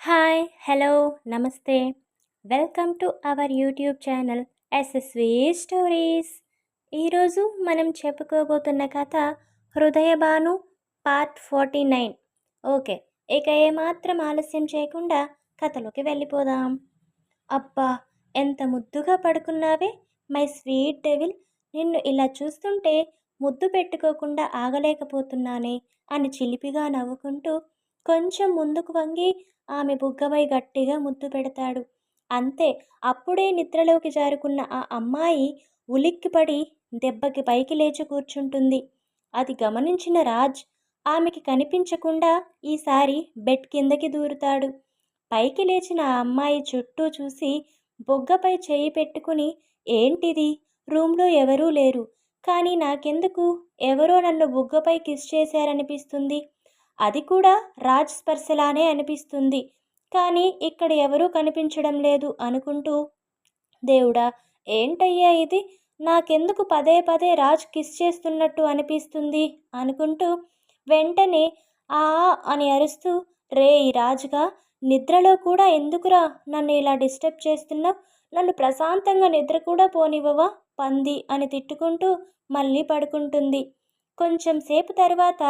Hi hello namaste. Welcome to our YouTube channel SSV stories ఈరోజు మనం చెప్పుకోబోతున్న కథ Hrudayabhanu part forty nine. Okay ఇక ఏమాత్రం ఆలస్యం చేయకుండా కథలోకి వెళ్ళిపోదాం. అబ్బా ఎంత ముద్దుగా పడుకున్నావే మై స్వీట్ డెవిల్. నిన్ను ఇలా చూస్తుంటే ముద్దు పెట్టుకోకుండా ఆగలేకపోతున్నానే అని చిలిపిగా నవ్వుకుంటూ కొంచెం ముందుకు వంగి ఆమె బుగ్గపై గట్టిగా ముద్దు పెడతాడు. అంతే అప్పుడే నిద్రలోకి జారుకున్న ఆ అమ్మాయి ఉలిక్కిపడి దెబ్బకి పైకి లేచి కూర్చుంటుంది. అది గమనించిన రాజ్ ఆమెకి కనిపించకుండా ఈసారి బెడ్ కిందకి దూరుతాడు. పైకి లేచిన ఆ అమ్మాయి చుట్టూ చూసి బొగ్గపై చేయి పెట్టుకుని ఏంటిది? రూమ్లో ఎవరూ లేరు. కానీ నాకెందుకు? ఎవరో నన్ను బుగ్గపై కిస్ చేశారనిపిస్తుంది. అది కూడా రాజ్ స్పర్శలానే అనిపిస్తుంది. కానీ ఇక్కడ ఎవరూ కనిపించడం లేదు అనుకుంటూ దేవుడా ఏంటయ్యా ఇది? నాకెందుకు పదే పదే రాజ్ కిస్ చేస్తున్నట్టు అనిపిస్తుంది? అనుకుంటూ వెంటనే ఆ అని అరుస్తూ రే రాజుగా నిద్రలో కూడా ఎందుకురా నన్ను ఇలా డిస్టర్బ్ చేస్తున్నావు? నన్ను ప్రశాంతంగా నిద్ర కూడా పోనివ్వవా? పంది అని తిట్టుకుంటూ మళ్ళీ పడుకుంటుంది. కొంచెం సేపు తర్వాత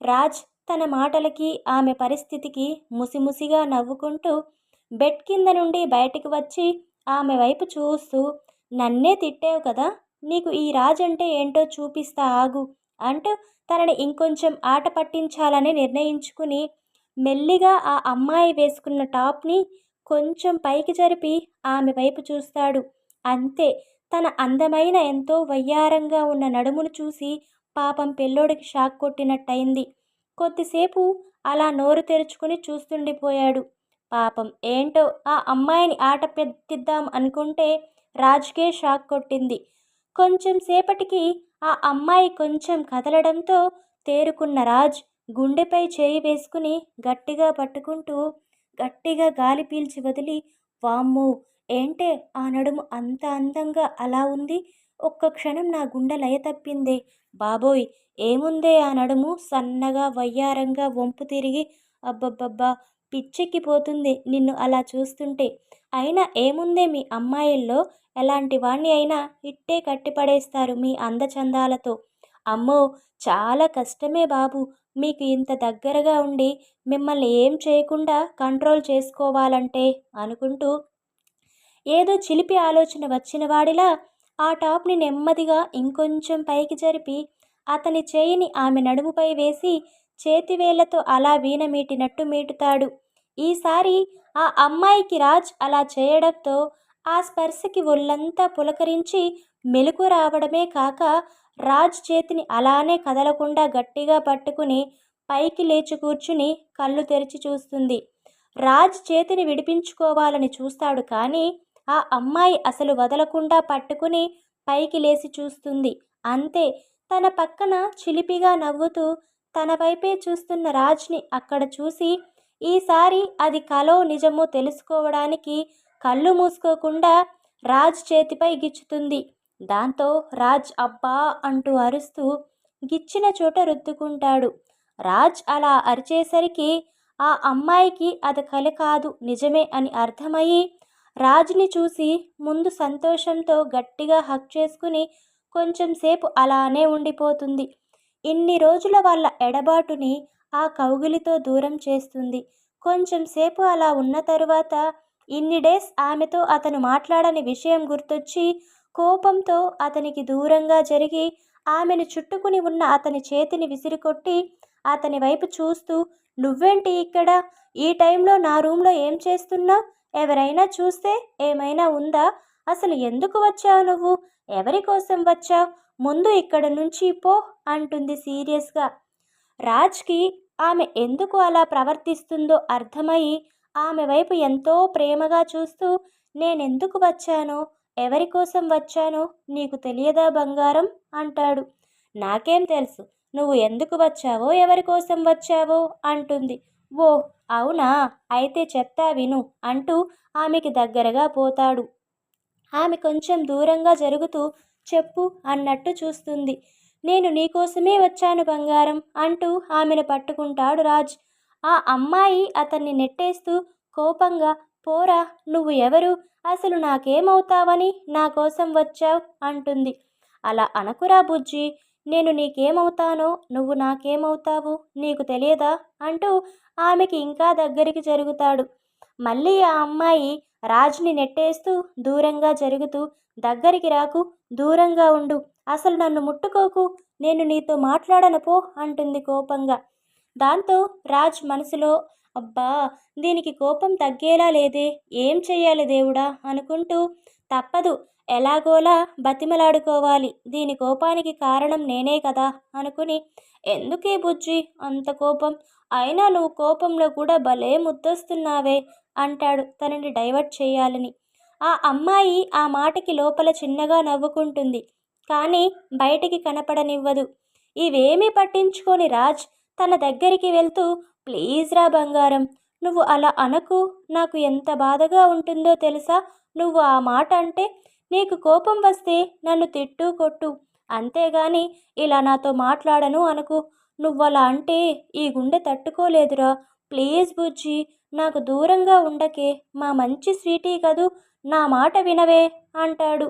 రాజ్ తన మాటలకి ఆమె పరిస్థితికి ముసిముసిగా నవ్వుకుంటూ బెడ్ కింద నుండి బయటికి వచ్చి ఆమె వైపు చూస్తూ నన్నే తిట్టావు కదా నీకు ఈ రాజంటే అంటే ఏంటో చూపిస్తా ఆగు అంటూ తనని ఇంకొంచెం ఆట పట్టించాలని నిర్ణయించుకుని మెల్లిగా ఆ అమ్మాయి వేసుకున్న టాప్ని కొంచెం పైకి జరిపి ఆమె వైపు చూస్తాడు. అంతే తన అందమైన ఎంతో వయ్యారంగా ఉన్న నడుమును చూసి పాపం పిల్లోడికి షాక్ కొట్టినట్టయింది. కొద్దిసేపు అలా నోరు తెరుచుకుని చూస్తుండిపోయాడు. పాపం ఏంటో ఆ అమ్మాయిని ఆట పెట్టిద్దాం అనుకుంటే రాజ్కే షాక్ కొట్టింది. కొంచెం సేపటికి ఆ అమ్మాయి కొంచెం కదలడంతో తేరుకున్న రాజ్ గుండెపై చేయి వేసుకుని గట్టిగా పట్టుకుంటూ గట్టిగా గాలి పీల్చి వదిలి వామ్మో ఏంటే ఆ నడుము అంత అందంగా అలా ఉంది? ఒక్క క్షణం నా గుండె లయ తప్పిందే. బాబోయ్ ఏముందే ఆ నడుము? సన్నగా వయ్యారంగా వంపు తిరిగి అబ్బబ్బబ్బా పిచ్చెక్కిపోతుంది నిన్ను అలా చూస్తుంటే. అయినా ఏముందే మీ అమ్మాయిల్లో? ఎలాంటి వాణ్ణి అయినా ఇట్టే కట్టిపడేస్తారు మీ అందచందాలతో. అమ్మో చాలా కష్టమే బాబు. మీకు ఇంత దగ్గరగా ఉండి మిమ్మల్ని ఏం చేయకుండా కంట్రోల్ చేసుకోవాలంటే అనుకుంటూ ఏదో చిలిపి ఆలోచన వచ్చిన వాడిలా ఆ టాప్ని నెమ్మదిగా ఇంకొంచెం పైకి జరిపి అతని చేయిని ఆమె నడుముపై వేసి చేతివేళ్ళతో అలా వీణ మీటినట్టు మీటుతాడు. ఈసారి ఆ అమ్మాయికి రాజ్ అలా చేయడంతో ఆ స్పర్శకి ఒళ్ళంతా పులకరించి మెలకు రావడమే కాక రాజ్ చేతిని అలానే కదలకుండా గట్టిగా పట్టుకుని పైకి లేచి కూర్చుని కళ్ళు తెరిచి చూస్తుంది. రాజ్ చేతిని విడిపించుకోవాలని చూస్తాడు కానీ ఆ అమ్మాయి అసలు వదలకుండా పట్టుకుని పైకి లేచి చూస్తుంది. అంతే తన పక్కన చిలిపిగా నవ్వుతూ తన వైపే చూస్తున్న రాజ్ని అక్కడ చూసి ఈసారి అది కలో నిజమో తెలుసుకోవడానికి కళ్ళు మూసుకోకుండా రాజ్ చేతిపై గిచ్చుతుంది. దాంతో రాజ్ అబ్బా అంటూ అరుస్తూ గిచ్చిన చోట రుద్దుకుంటాడు. రాజ్ అలా అరిచేసరికి ఆ అమ్మాయికి అది కల కాదు నిజమే అని అర్థమయ్యి రాజుని చూసి ముందు సంతోషంతో గట్టిగా హక్ చేసుకుని కొంచెం సేపు అలానే ఉండిపోతుంది. ఇన్ని రోజుల వాళ్ళ ఎడబాటుని ఆ కౌగిలితో దూరం చేస్తుంది. కొంచెం సేపు అలా ఉన్న తరువాత ఇన్ని డేస్ ఆమెతో అతను మాట్లాడని విషయం గుర్తొచ్చి కోపంతో అతనికి దూరంగా జరిగి ఆమెను చుట్టుకుని ఉన్న అతని చేతిని విసిరికొట్టి అతని వైపు చూస్తూ నువ్వేంటి ఇక్కడ? ఈ టైంలో నా రూమ్లో ఏం చేస్తున్నావు? ఎవరైనా చూస్తే ఏమైనా ఉందా? అసలు ఎందుకు వచ్చావు నువ్వు? ఎవరి కోసం వచ్చావు? ముందు ఇక్కడ నుంచి పో అంటుంది సీరియస్గా. రాజ్కి ఆమె ఎందుకు అలా ప్రవర్తిస్తుందో అర్థమయ్యి ఆమె వైపు ఎంతో ప్రేమగా చూస్తూ నేనెందుకు వచ్చానో? ఎవరి కోసం వచ్చానో? నీకు తెలియదా బంగారం? అంటాడు. నాకేం తెలుసు. నువ్వు ఎందుకు వచ్చావో ఎవరి కోసం వచ్చావో? అంటుంది. ఓ అవునా? అయితే చెప్తా విను అంటూ ఆమెకి దగ్గరగా పోతాడు. ఆమె కొంచెం దూరంగా జరుగుతూ చెప్పు అన్నట్టు చూస్తుంది. నేను నీకోసమే వచ్చాను బంగారం అంటూ ఆమెను పట్టుకుంటాడు రాజ్. ఆ అమ్మాయి అతన్ని నెట్టేస్తూ కోపంగా పోరా నువ్వు ఎవరు? అసలు నాకేమవుతావని నా కోసం వచ్చావు? అంటుంది. అలా అనకురా బుజ్జి. నేను నీకేమవుతానో నువ్వు నాకేమవుతావు నీకు తెలియదా? అంటూ ఆమెకి ఇంకా దగ్గరికి జరుగుతాడు. మళ్ళీ ఆ అమ్మాయి రాజ్ని నెట్టేస్తూ దూరంగా జరుగుతూ దగ్గరికి రాకు దూరంగా ఉండు. అసలు నన్ను ముట్టుకోకు నేను నీతో మాట్లాడను పో అంటుంది కోపంగా. దాంతో రాజ్ మనసులో అబ్బా దీనికి కోపం తగ్గేలా లేదే ఏం చెయ్యాలి దేవుడా? అనుకుంటూ తప్పదు. ఎలాగోలా బతిమలాడుకోవాలి. దీని కోపానికి కారణం నేనే కదా అనుకుని ఎందుకే బుజ్జి? అంత కోపం. అయినా నువ్వు కోపంలో కూడా భలే ముద్దొస్తున్నావే అంటాడు తనని డైవర్ట్ చేయాలని. ఆ అమ్మాయి ఆ మాటకి లోపల చిన్నగా నవ్వుకుంటుంది. కానీ బయటికి కనపడనివ్వదు. ఇవేమీ పట్టించుకొని రాజ్. తన దగ్గరికి వెళ్తూ ప్లీజ్ రా బంగారం. నువ్వు అలా అనకు. నాకు ఎంత బాధగా ఉంటుందో తెలుసా? నువ్వు ఆ మాట అంటే నీకు కోపం వస్తే నన్ను తిట్టు కొట్టు. అంతేగాని ఇలా నాతో మాట్లాడను అనుకు. నువ్వలా అంటే ఈ గుండె తట్టుకోలేదురా. ప్లీజ్ బుజ్జి నాకు దూరంగా ఉండకే. మా మంచి స్వీటీ కదూ నా మాట వినవే అంటాడు.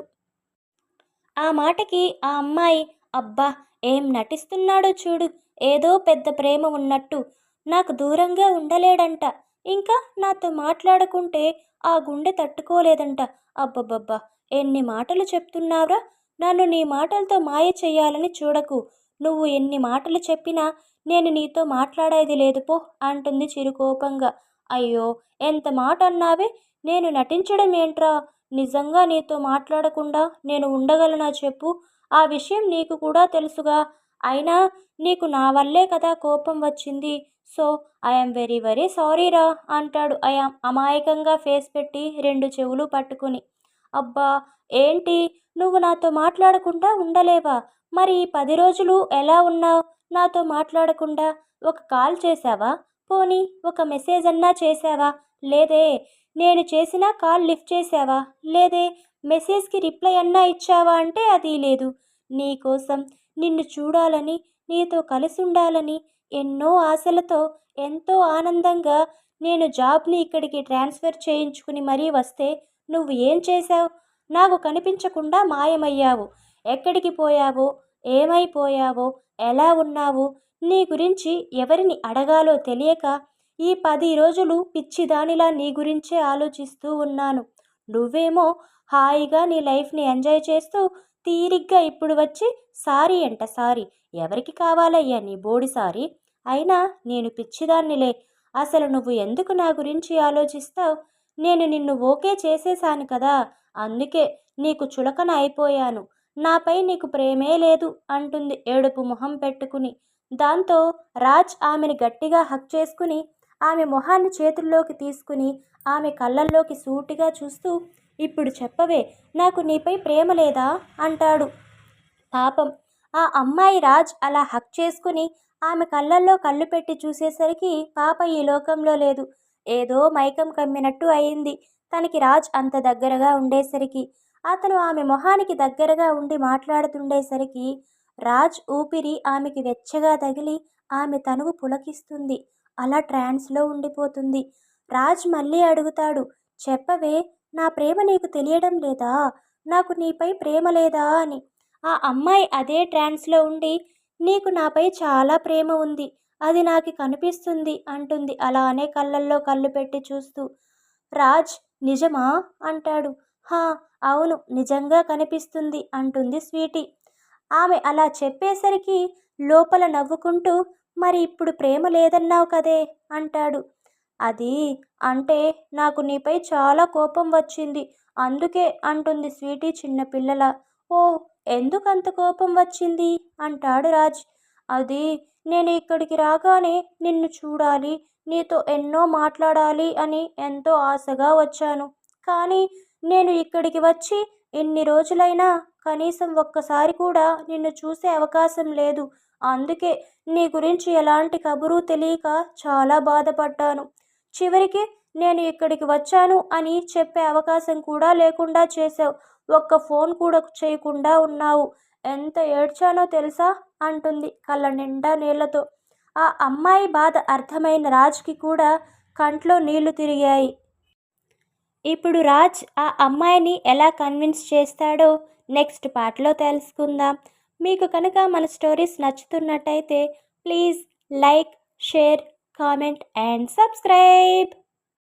ఆ మాటకి ఆ అమ్మాయి అబ్బా ఏం నటిస్తున్నాడో చూడు. ఏదో పెద్ద ప్రేమ ఉన్నట్టు. నాకు దూరంగా ఉండలేడంట. ఇంకా నాతో మాట్లాడుకుంటే ఆ గుండె తట్టుకోలేదంట. అబ్బబ్బబ్బా ఎన్ని మాటలు చెప్తున్నావురా? నన్ను నీ మాటలతో మాయ చెయ్యాలని చూడకు. నువ్వు ఎన్ని మాటలు చెప్పినా నేను నీతో మాట్లాడేది లేదు పో అంటుంది చిరుకోపంగా. అయ్యో ఎంత మాట అన్నావే? నేను నటించడం ఏంట్రా? నిజంగా నీతో మాట్లాడకుండా నేను ఉండగలనా చెప్పు? ఆ విషయం నీకు కూడా తెలుసుగా. అయినా నీకు నా వల్లే కదా కోపం వచ్చింది. సో ఐఎమ్ వెరీ వెరీ సారీరా అంటాడు. అయా అమాయకంగా ఫేస్ పెట్టి రెండు చెవులు పట్టుకుని. అబ్బా ఏంటి? నువ్వు నాతో మాట్లాడకుండా ఉండలేవా? మరి పది రోజులు ఎలా ఉన్నావు? నాతో మాట్లాడకుండా ఒక కాల్ చేశావా? పోనీ ఒక మెసేజ్ అన్నా చేశావా? లేదే నేను చేసిన కాల్ లిఫ్ట్ చేశావా? లేదే మెసేజ్కి రిప్లై అన్నా ఇచ్చావా అంటే అది లేదు. నీకోసం నిన్ను చూడాలని నీతో కలిసి ఉండాలని ఎన్నో ఆశలతో ఎంతో ఆనందంగా నేను జాబ్ని ఇక్కడికి ట్రాన్స్ఫర్ చేయించుకుని మరీ వస్తే నువ్వు ఏం చేశావు? నాకు కనిపించకుండా మాయమయ్యావు. ఎక్కడికి పోయావో? ఏమైపోయావో? ఎలా ఉన్నావు? నీ గురించి ఎవరిని అడగాలో తెలియక ఈ పది రోజులు పిచ్చిదానిలా నీ గురించే ఆలోచిస్తూ ఉన్నాను. నువ్వేమో హాయిగా నీ లైఫ్ని ఎంజాయ్ చేస్తూ తీరిగ్గా ఇప్పుడు వచ్చి సారీ అంట సారీ. ఎవరికి కావాలయ్యా నీ బోడి సారీ? అయినా నేను పిచ్చిదాన్నిలే. అసలు నువ్వు ఎందుకు నా గురించి ఆలోచిస్తావు? నేను నిన్ను ఓకే చేసేశాను కదా. అందుకే నీకు చులకన అయిపోయాను. నాపై నీకు ప్రేమే లేదు అంటుంది ఏడుపు మొహం పెట్టుకుని. దాంతో రాజ్ ఆమెను గట్టిగా హక్ చేసుకుని ఆమె మొహాన్ని చేతుల్లోకి తీసుకుని ఆమె కళ్ళల్లోకి సూటిగా చూస్తూ ఇప్పుడు చెప్పవే నాకు నీపై ప్రేమ లేదా? అంటాడు. పాపం ఆ అమ్మాయి రాజ్ అలా హక్ చేసుకుని ఆమె కళ్ళల్లో కళ్ళు పెట్టి చూసేసరికి పాప ఈ లోకంలో లేదు. ఏదో మైకం కమ్మినట్టు అయింది. తనకి రాజ్ అంత దగ్గరగా ఉండేసరికి అతను ఆమె మొహానికి దగ్గరగా ఉండి మాట్లాడుతుండేసరికి రాజ్ ఊపిరి ఆమెకి వెచ్చగా తగిలి ఆమె తనువు పులకిస్తుంది. అలా ట్రాన్స్లో ఉండిపోతుంది. రాజ్ మళ్ళీ అడుగుతాడు చెప్పవే నా ప్రేమ నీకు తెలియడం లేదా? నాకు నీపై ప్రేమ లేదా? అని. ఆ అమ్మాయి అదే ట్రాన్స్లో ఉండి నీకు నాపై చాలా ప్రేమ ఉంది. అది నాకు కనిపిస్తుంది అంటుంది. అలానే కళ్ళల్లో కళ్ళు పెట్టి చూస్తూ రాజ్ నిజమా? అంటాడు. హా అవును నిజంగా కనిపిస్తుంది అంటుంది స్వీటీ. ఆమె అలా చెప్పేసరికి లోపల నవ్వుకుంటూ మరి ఇప్పుడు ప్రేమ లేదన్నావు కదే? అంటాడు. అది అంటే నాకు నీపై చాలా కోపం వచ్చింది అందుకే అంటుంది స్వీటీ చిన్నపిల్లల. ఓ ఎందుకంత కోపం వచ్చింది? అంటాడు రాజ్. అది నేను ఇక్కడికి రాగానే నిన్ను చూడాలి నీతో ఎన్నో మాట్లాడాలి అని ఎంతో ఆశగా వచ్చాను. కానీ నేను ఇక్కడికి వచ్చి ఎన్ని రోజులైనా కనీసం ఒక్కసారి కూడా నిన్ను చూసే అవకాశం లేదు. అందుకే నీ గురించి ఎలాంటి కబురు తెలియక చాలా బాధపడ్డాను. చివరికి నేను ఇక్కడికి వచ్చాను అని చెప్పే అవకాశం కూడా లేకుండా చేసావు ఒక్క ఫోన్ కూడా చేయకుండా ఉన్నావు. ఎంత ఏడ్చానో తెలుసా? అంటుంది కళ్ళ నిండా నీళ్ళతో ఆ అమ్మాయి బాధ అర్థమైన రాజ్కి కూడా కంట్లో నీళ్ళు తిరిగాయి. ఇప్పుడు రాజ్ ఆ అమ్మాయిని ఎలా కన్విన్స్ చేస్తాడో నెక్స్ట్ పార్ట్లో తెలుసుకుందాం. మీకు కనుక మన stories నచ్చుతున్నట్టయితే please like share comment and subscribe.